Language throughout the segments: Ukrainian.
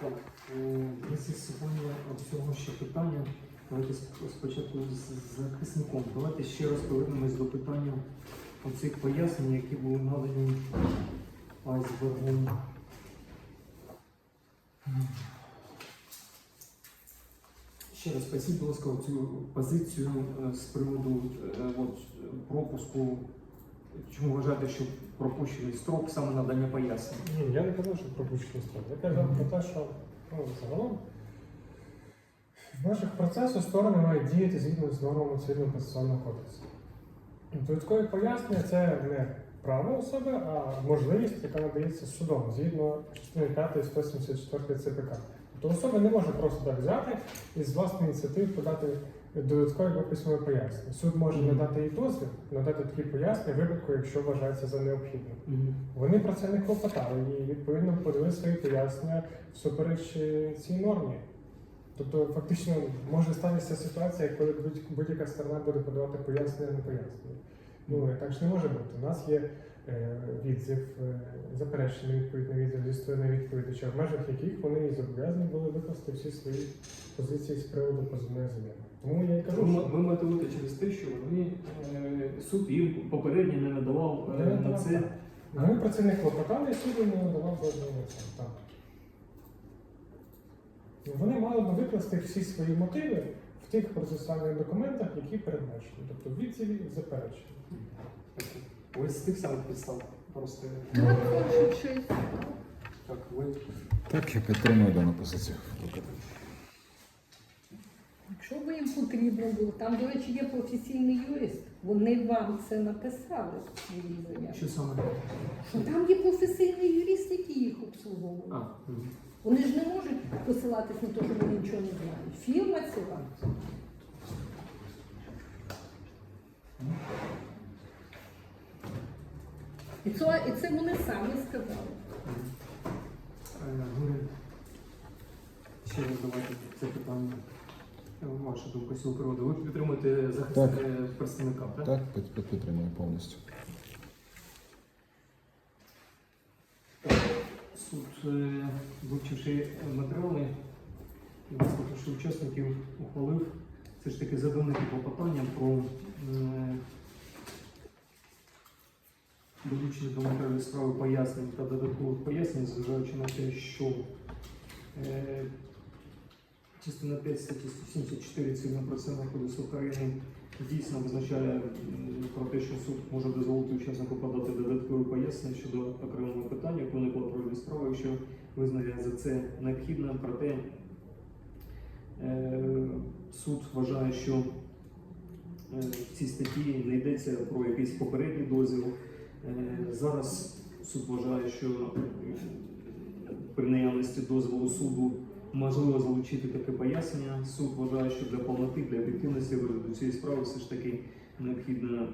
Так, е, якщо сьогодні всього ще питання, давайте спочатку з захисником. Давайте ще раз повернемось до питання оцих пояснень, які були надані айсбергом. Ще раз поясніть, будь ласка, цю позицію е, з приводу е, от, пропуску. Чому вважаєте, що пропущений строк саме надання пояснень? Ні, я не казав, що пропущений строк. Я казав про те, що ну, загалом в межах процесу сторони мають діяти згідно з нормами цивільного процесуального кодексу. Додаткові пояснення це не право особи, а можливість, яка надається судом згідно частини 5 174 ЦПК. Тобто особа не може просто так взяти і з власної ініціативи подати додаткові письмові пояснення. Суд може надати їй дозвіл, надати такі пояснення випадку, якщо вважається за необхідне. Вони про це не клопотали і відповідно подали свої пояснення всупереч е, цій нормі. Тобто, фактично може статися ситуація, коли будь- будь-яка сторона буде подавати пояснення на пояснення. Ну так ж не може бути. У нас є відзив, е, заперечений відповідний відзив зі сторони відповідача, в межах яких вони і зобов'язані були викласти всі свої позиції з приводу позовної заяви. Тому я й кажу, що ви мотивуєте через те, що вони е, суд їм попередньо не надавав е, на це. так. вони про це не клопотали, суд їм не надавав на. Так. Вони мали би викласти всі свої мотиви в тих процесуальних документах, які передбачені, тобто відзиві і запереченні. Ви з тих самих підстав просто Так, ваша честь. так ви Так, я підтримую дану позицію. Якщо би їм потрібно було, там, до речі, є професійний юрист. Вони вам це написали в своїй заяві. що саме? Що там є професійний юрист, який їх обслуговує. А, мгм. Вони ж не можуть посилатись на те, що вони нічого не знають. Фірма ціла. І це, і це вони самі сказали. Е, ще раз давайте це питання. Е, Ваша думка з цього приводу. Ви підтримуєте захист Так. е, представника, так? Так, під- під- підтримую повністю. Суд, е, вивчивши матеріали і вислухавши учасників, ухвалив все ж таки задовольнити клопотання про е, долучення до матеріалів справи пояснень та додаткових пояснень, зважаючи на те, що е, частина 5 статті 174 Цивільного процесуального кодексу України дійсно визначає про те, що суд може дозволити учаснику подати додаткові пояснення щодо окремого питання, як виникло про справи, якщо визнає за це необхідно. Проте е, суд вважає, що е, в цій статті не йдеться про якийсь попередній дозвіл. Е, Зараз суд вважає, що е, при наявності дозволу суду можливо залучити таке пояснення. Суд вважає, що для повноти, для ефективності розгляду цієї справи все ж таки необхідно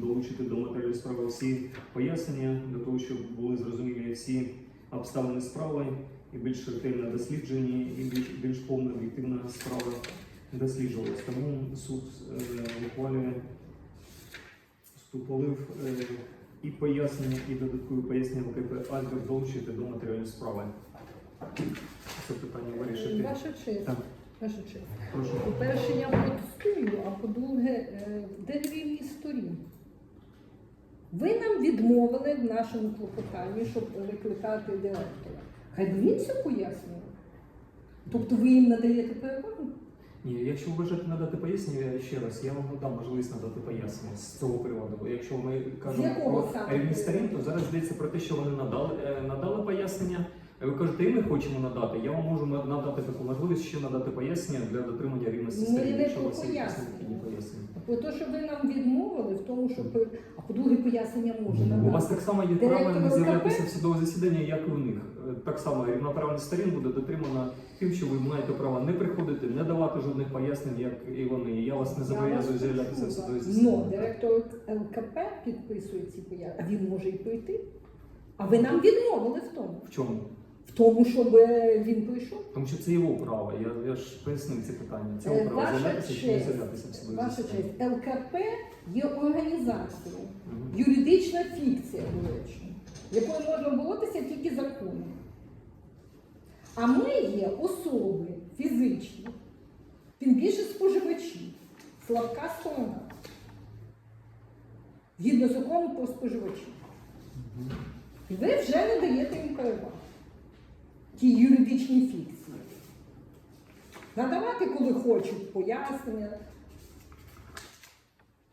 долучити до матеріалів справи всі пояснення для того, щоб були зрозумілі всі обставини справи і більш ретельно досліджені, і більш, більш повна об'єктивна справа досліджувалась. Тому суд е, ухвалює ухвалив е, і пояснення, і додаткові пояснення ВКП Альберт долучити до матеріалів справи. Це питання вирішити. Ваша честь. Так. Ваша честь. Прошу. По-перше, я протестую, а по-друге, е, де рівність сторін? Ви нам відмовили в нашому клопотанні, щоб викликати директора. Хай би він це пояснював. Тобто ви їм надаєте перевагу? Ні, якщо ви бажаєте надати пояснення ще раз, я вам надам можливість надати пояснення з цього приводу. Бо якщо ми кажемо якого про саме рівні сторін, то зараз йдеться про те, що вони надали, е, надали пояснення. Ви кажете, і ми хочемо надати. Я вам можу надати таку можливість ще надати пояснення для дотримання рівності сторін, не якщо у вас є якісь пояснення. необхідні пояснення. Бо то, що ви нам відмовили в тому, що пи- а по-друге, пояснення може Ну, У вас так само є право не з'являтися в судове засідання, як і у них. Е, Так само рівноправність сторін буде дотримана тим, що ви маєте право не приходити, не давати жодних пояснень, як і вони. Я вас не зобов'язую з'являтися в судове засідання. директор ЛКП підписує ці пояснення, він може і прийти. А ви нам відмовили в тому. В чому? В тому, щоб він прийшов. Тому що це його право. Я, я ж пояснив ці питання. Це Е, його право з'являтися чи не судове Ваша честь, ЛКП є організацією, Мгм. юридична фікція, до речі, якою можна боротися тільки законом. А ми є особи фізичні, тим більше споживачі, слабка сторона. Згідно закону про споживачів. І ви вже не даєте їм перевагу. Тій юридичній фікції. Надавати, коли хочуть, пояснення.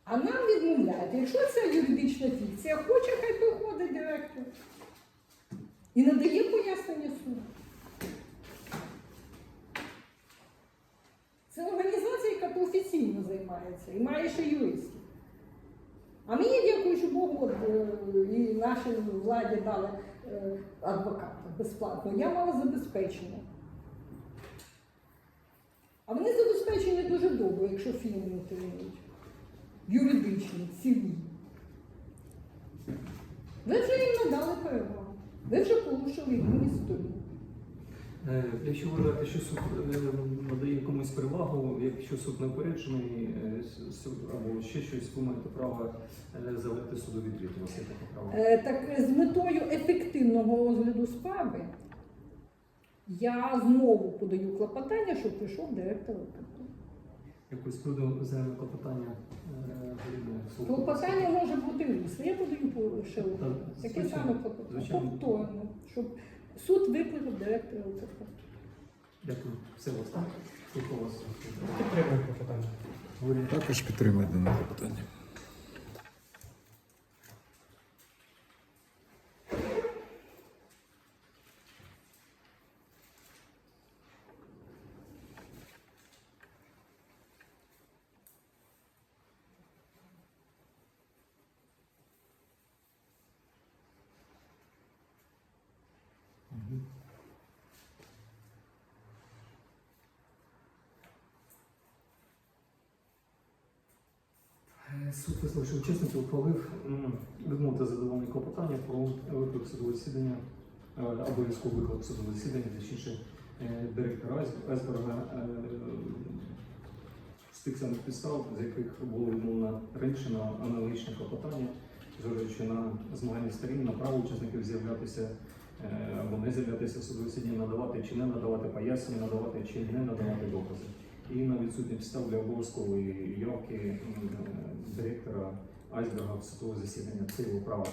А нам відмовляють. Якщо це юридична фікція, хоче, хай приходить директор. І надає пояснення суду. Це організація, яка професійно займається і має ще юристів. А мені дякуючи Богу, от, е, і нашій владі дали е, адвоката безплатно. Я мала забезпечення. А вони забезпечені дуже довго, якщо фільми отримують. Юридичні, цілі. Ви вже їм надали перевагу. Ви вже порушили їхні сторін. Е, Якщо вважаєте, що суд е, надає комусь перевагу, якщо суд не упереджений е, або ще щось, ви маєте право завести суду відвід. У вас є таке право. Так з метою ефективного розгляду справи я знову подаю клопотання, щоб прийшов директор ОКП. Якось приводу взаємне клопотання е, Галини суд. Клопотання може бути усне. Я подаю ще одне. Таке саме клопотання. Повторно, щоб суд викликав директора ОКП. Дякую. Все вас. Також підтримує дане питання. Суд висловивши учасників ухвалив відмовити задоволення клопотання про виклик судового засідання е, або військовий виклик судового засідання, точніше е, директора Айсберга е, з тих самих підстав, з яких було відмовлено раніше на аналогічне клопотання, зважаючи на змагання сторін, на право учасників з'являтися е, або не з'являтися в судове засідання, надавати чи не надавати пояснення, надавати чи не надавати докази. І на відсутні підстав для обов'язкової явки е, директора Айсберга в судове засідання. Це його право.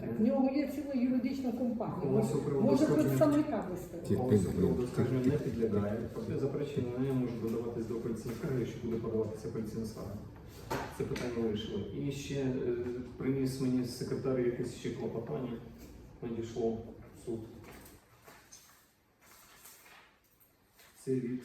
Е, В нього є ціла юридична компанія. Може, представника виставити. Голосу приводу скарження не підлягає. Заперечення на неї може додаватись до апеляційної скарги, якщо буде подаватися апеляційна скарга. Це питання вирішили. І ще е, приніс мені секретар якесь ще клопотання. Надійшло в суд. Це від.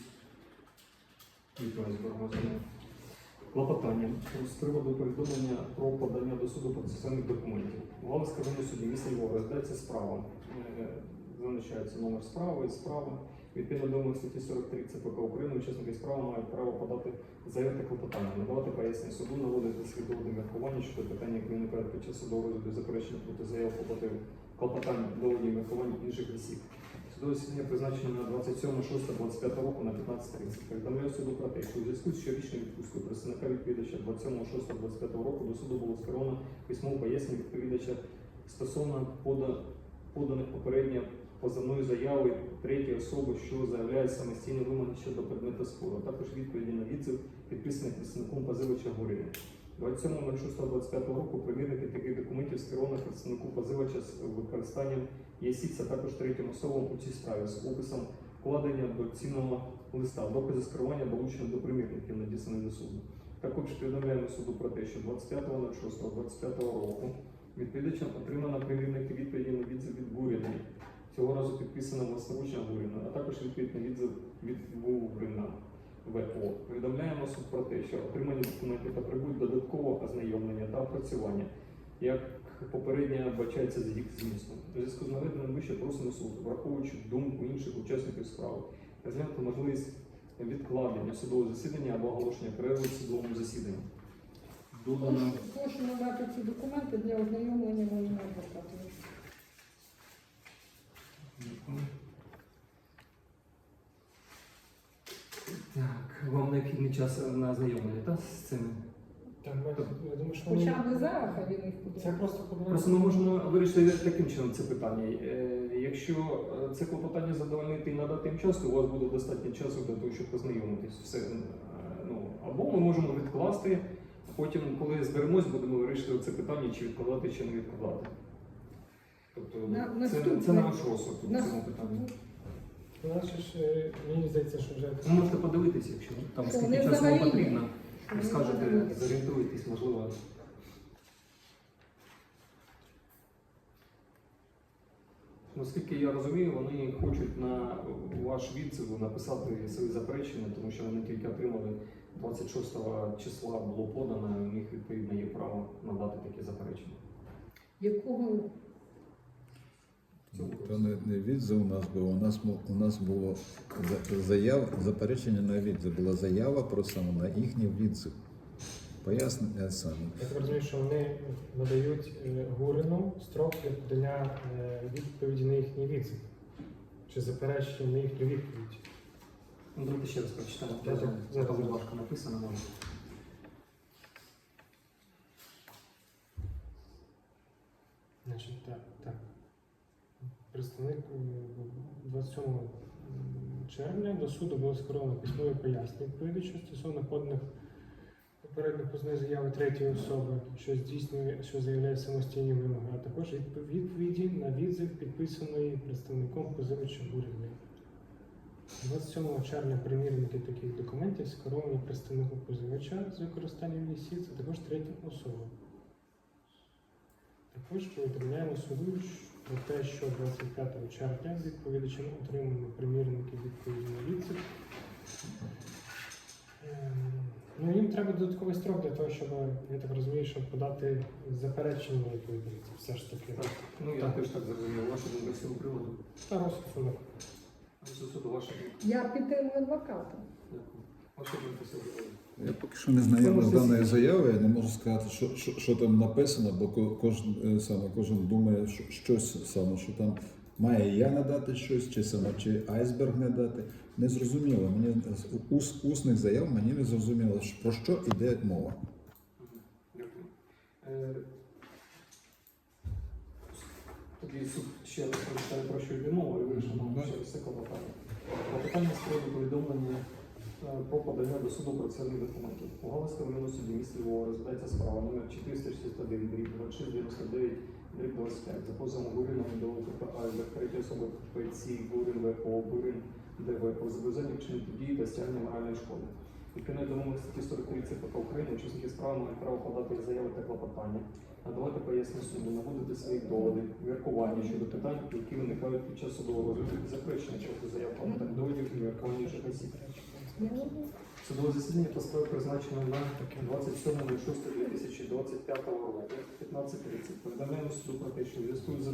Клопотання з приводу повідомлення про подання до суду процесуальних документів. В Галицькому суді міста Львова розглядається справа. Е, Зазначається номер справи, справа. Відповідно до статті 43 ЦПК України, учасники справи мають право подати заяву та клопотання, надавати пояснення суду, наводити свідомо міркування щодо питання, виникають під час судового розгляду заперечення проти заяв клопотань, доводів міркувань інших осіб. Судове засідання призначено на 27.06.25 року на 15.30. Повідомляю суду про те, що у зв'язку з щорічною відпусткою представника відповідача 27.06.25 року до суду було скеровано письмове пояснення відповідача стосовно поданих попередньо позовної заяви третьої особи, що заявляє самостійні вимоги щодо предмету спору, а також відповіді на відзив, підписаних представником позивача Горіна. 27.06.25 року примірники таких документів скеровано представнику позивача з використанням ЄСІЦ, а також третім особам у цій справі з описом вкладення до цінного листа, докази скерування долучено до примірників, надісланих до суду. Також повідомляємо суду про те, що 25.06.25 року відповідачем отримано примірники відповіді на відзив від Гуріної. Цього разу підписано власноручно Гуріна, а також відповідь на відзив від Гуріна. ВО. Повідомляємо суд про те, що отримані документи потребують додаткового ознайомлення та опрацювання, як попередньо бачається з їх змістом. У зв'язку з наведеним вище просимо суд, враховуючи думку інших учасників справи, розглянути можливість відкладення судового засідання або оголошення перерви в судовому засіданні. Додано Прошу, прошу надати ці документи для ознайомлення моїм адвокатом. так, вам необхідний час на ознайомлення, так, з цими Там, я думаю, що вони... Хоча б зараз хай він їх Це просто. Просто ми можемо вирішити таким чином це питання. Е, Якщо е, це клопотання задовольнити і надати їм час, то у вас буде достатньо часу для того, щоб познайомитись. Все, е, ну, або ми можемо відкласти, а потім, коли зберемось, будемо вирішити це питання, чи відкладати, чи не відкладати. Тобто На- це, наступне. це на ваш розсуд у Нас- цьому питанні. Значить, е, мені здається, що вже Ви можете подивитися, якщо там Що, скільки часу вам взагалі потрібно. Ви скажете, взагалі- зорієнтуєтесь, можливо. Наскільки я розумію, вони хочуть на ваш відзив написати свої заперечення, тому що вони тільки отримали 26 числа було подано, і у них відповідно є право надати такі заперечення. Якого То не, не відзив у нас було. У нас у нас було за- заява, заперечення на відзив. Була заява про саме на їхній відзив. Пояснення саме. Я так розумію, що вони надають е, Гурину строк для подання е, відповіді на їхній відзив. Чи заперечення на їхню відповідь. Ну, давайте ще раз прочитаємо. Зараз важко написано. може. Значить, так. Представник е, 27 червня до суду було скеровано письмове пояснення відповідачу стосовно поданих попередньо позовної заяви третьої особи, що здійснює, що заявляє самостійні вимоги, а також відповіді на відзив, підписаної представником позивача Гурівни. 27 червня примірники таких документів скеровані представнику позивача з використанням лісі, це також третя особа. Також повідомляємо суду про те, що 25 червня відповідачем отримано примірники відповіді на. Ем, Ну, їм треба додатковий строк для того, щоб, я так розумію, щоб подати заперечення на відповідь. Все ж таки. Так, ну я теж так зрозумів. Ваша думка з цього приводу. Та розсудок. Суду, ваша думка. я підтримую адвоката. Дякую. Ваша думка з цього приводу. Я поки що не знайомий з даною заявою, я не можу сказати, що, що, що там написано, бо кожен, саме, кожен думає що, щось саме, що там має я надати щось, чи саме чи айсберг не дати. Не зрозуміло. Мені ус, усних заяв мені не зрозуміло, що- про що йде мова. Е, Тоді суд ще раз прочитає про що йде мова і вирішимо ще все клопотання. Клопотання з приводу повідомлення про подання до суду процесуальних документів. У Галицькому районному суді міста Львова розглядається справа номер 461 дріб 2699 дріб 25 за позовом Гуріна до КП Альбер, третьої особи ПЦ Гурін ВО, Гурін ДВ про зобов'язання вчинити дії та стягнення моральної шкоди. Відповідно до вимог статті 43 ЦПК України, учасники справи мають право подати заяви та клопотання, надавати пояснення суду, наводити свої доводи, міркування щодо питань, які виникають під час судового розгляду, заперечення щодо заяв клопотань, доводів і міркування осіб. Судове засідання по призначено на 27.06.2025 року, 15.30. Повідомляємо суду про те, що в зв'язку з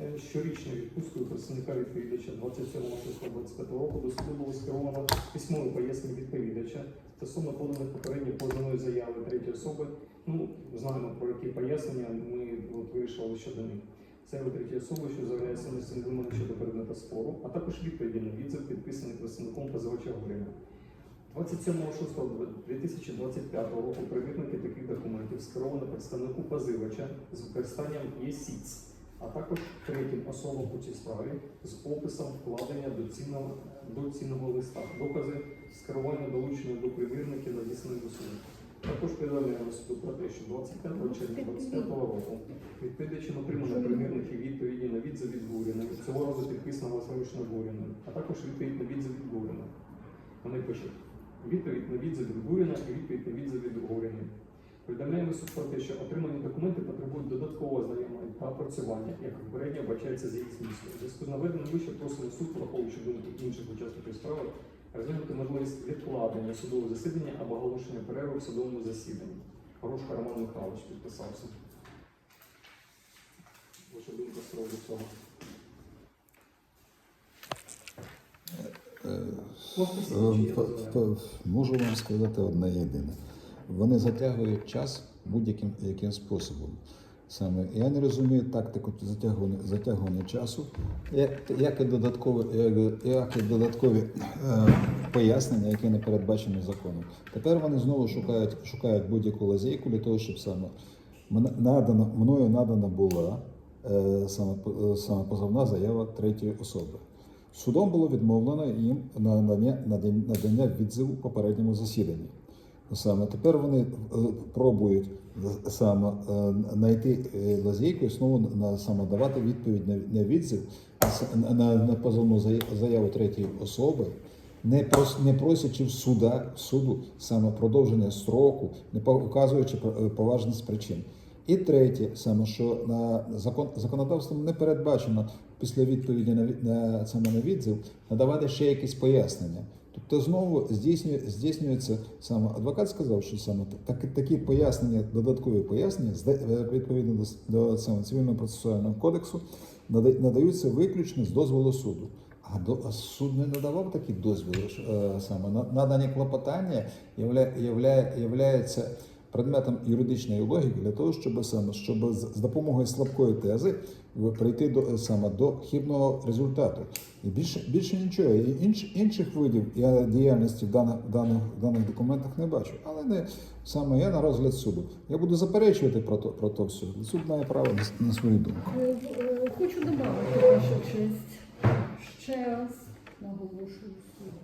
е, щорічною відпусткою представника відповідача 27.06.25 року до суду було скеровано письмове пояснення відповідача стосовно поданої попередньо позовної заяви третьої особи. Ну, знаємо про які пояснення ми от, вирішили щодо них. Заяви третьої особи, що заявляє самостійні вимоги щодо предмета спору, а також відповіді на відзив, підписаний представником позивача Гурина. 27.06.2025 року примірники таких документів скеровано представнику позивача з використанням ЄСІЦ, а також третім особам у цій справі з описом вкладення до цінного, до цінного листа, докази скерування долучення до примірників надісланих до суду. Також повідомляємо суду про те, що 25 червня 2025 року відповідачем отримано примірники відповіді на відзив від Гуріна, цього разу підписаного Славишина Гуріна, а також відповідь на відзив від Гуріна. Вони пишуть відповідь на відзив від Гуріна і відповідь на відзив від Гуріна. Повідомляємо суд про те, що отримані документи потребують додаткового знайомлення та опрацювання, як попередньо вбачається з їх змісту. У зв'язку з наведеним вище просимо суд, враховуючи думки інших учасників справи, розглянути можливість відкладення судового засідання або оголошення перерви в судовому засіданні. Горошка Роман Михайлович підписався. Ваша думка з цього? Е, Можете всі Е, чи я по- дозволяю? по- Можу вам сказати одне єдине. Вони затягують час будь-яким яким способом. Саме я не розумію тактику затягування, затягування часу, як, і додаткові, як, як і додаткові е, пояснення, які не передбачені законом. Тепер вони знову шукають, шукають будь-яку лазейку для того, щоб саме надано, мною надана була е, саме, е, саме позовна заява третьої особи. Судом було відмовлено їм на надання, відзиву попередньому засіданні. Саме тепер вони е, пробують е, саме е, знайти е, лазейку і знову саме давати відповідь на, відзив на, позовну заяву третьої особи, не не просячи в суда суду саме продовження строку, не по- указуючи про- е, поважність причин. І третє, саме що на закон законодавством не передбачено після відповіді на, на саме на відзив надавати ще якісь пояснення. Тобто знову здійснює, здійснюється саме адвокат сказав, що саме так, такі пояснення, додаткові пояснення е, відповідно до, до саме цивільного процесуального кодексу нада- надаються виключно з дозволу суду. А до суд не надавав такі дозволи. ж, е, Саме На- надані клопотання явля, явля, являється предметом юридичної логіки для того, щоб саме щоб з допомогою слабкої тези прийти до е, саме до хибного результату. І більше більше нічого. І інш, інших видів я діяльності в даних, даних, даних документах не бачу. Але не саме я на розгляд суду. Я буду заперечувати про то про то все. Суд має право на, на свою думку. Е, е, Хочу додати ваша честь. Ще раз наголошую суду,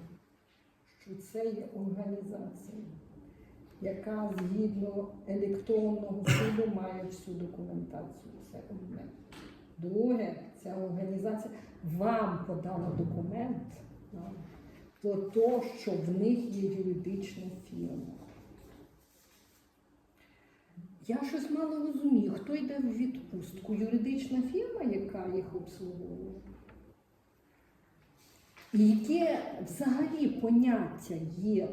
що це є організація, яка згідно електронного суду має всю документацію. Це одне. Друге, ця організація вам подала документ да, про те, що в них є юридична фірма. Я щось мало розумію, хто йде в відпустку? Юридична фірма, яка їх обслуговує? І яке взагалі поняття є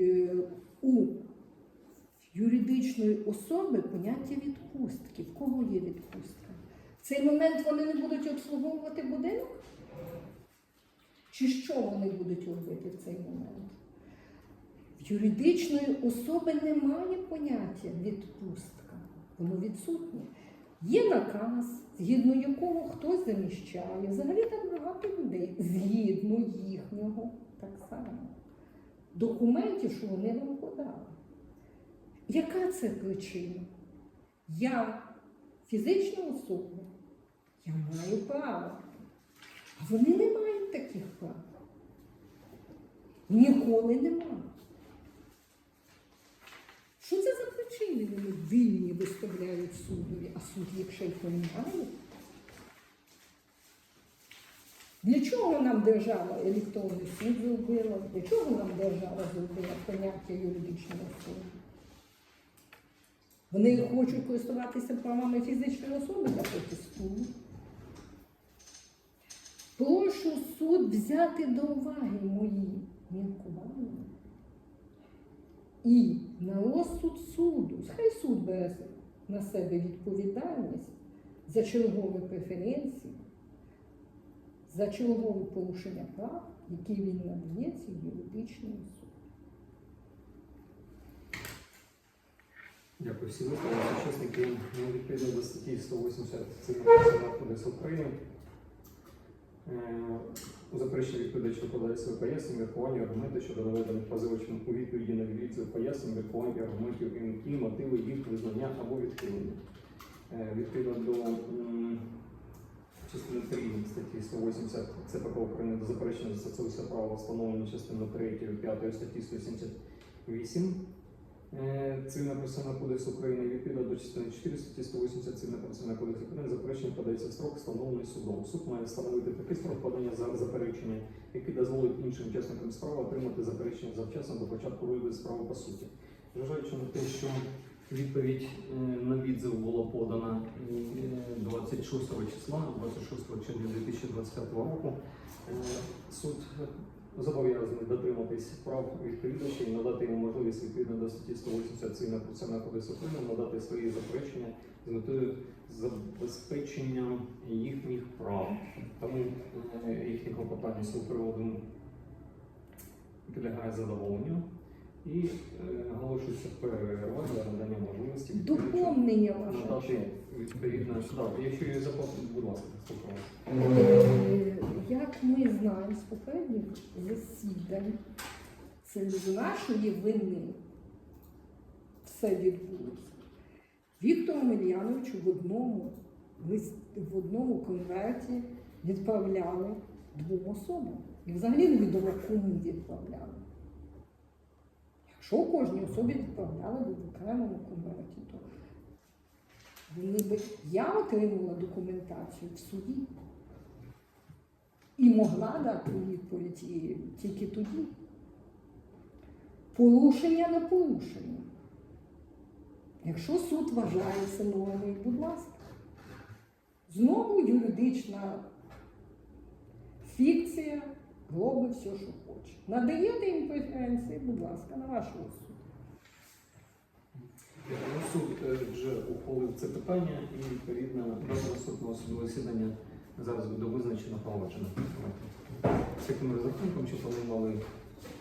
е, у юридичної особи поняття відпустки? В кого є відпустка? В цей момент вони не будуть обслуговувати будинок? Чи що вони будуть робити в цей момент? В юридичної особи немає поняття відпустка, воно відсутнє. Є наказ, згідно якого хтось заміщає. Взагалі так багато людей, згідно їхнього так само. Документів, що вони вам подали. Яка це причина? Я фізична особа, я маю право. А вони не мають таких прав. Ніколи не мають. Що це за причини вони вільні виставляють судові, а суд ще й приймає? Для чого нам держава електронний суд зробила? Для чого нам держава зробила поняття юридичної особи? Вони хочуть користуватися правами фізичної особи та протестують. Прошу суд взяти до уваги мої міркування. І на розсуд суду, хай суд бере на себе відповідальність за чергові преференції, за чергове порушення прав, які він надає цій юридичній особі. Дякую всі висловили. Учасники відповідно до статті 180 Цивільного кодексу України. Е, У запереченні відповідач викладає своє пояснення, міркування, аргументи щодо наведених позивачем у відповіді на відповідь пояснень, міркування, аргументів і мотиви їх визнання або відхилення. Е, Відповідно до частини 3 статті 180 ЦПК України до заперечення застосовується право встановлення частини 3 5 статті 178 Е, Цивільного процесуального кодексу України відповідно до частини 4 статті 180 Цивільного процесуального кодексу України заперечення подається строк, встановлений судом. Суд має встановити такий строк подання за заперечення, який дозволить іншим учасникам справи отримати заперечення завчасно до початку розгляду справи по суті. Зважаючи на те, що відповідь е, на відзив була подана е, 26 числа, 26 червня 2025 року, е, суд зобов'язаний дотриматись прав відповідача і надати йому можливість відповідно до статті 180 Цивільного процесуального кодексу України надати свої заперечення з метою забезпечення їхніх прав. Тому е, їхні клопотання з приводу підлягає задоволенню. І е, оголошується перерва для надання можливості Доповнення ваше. відповідно. Так, якщо є запит, будь ласка, слухаю. Е, Як ми знаємо з попередніх засідань, це з нашої вини все відбулося. Віктору Мельяновичу в одному, в одному конверті відправляли двом особам. І взагалі невідомо кому відправляли. Якщо кожній особі відправляли в окремому конверті, то вони би я отримала документацію в суді і могла дати відповідь тільки тоді. Порушення на порушення. Якщо суд вважає це будь ласка. Знову юридична фікція робить все, що хоче. Надаєте їм преференції, будь ласка, на вашу суд. Ну, Суд е, вже ухвалив це питання і відповідно до наступного судового засідання зараз буде визначено провадження. З таким розрахунком, що мали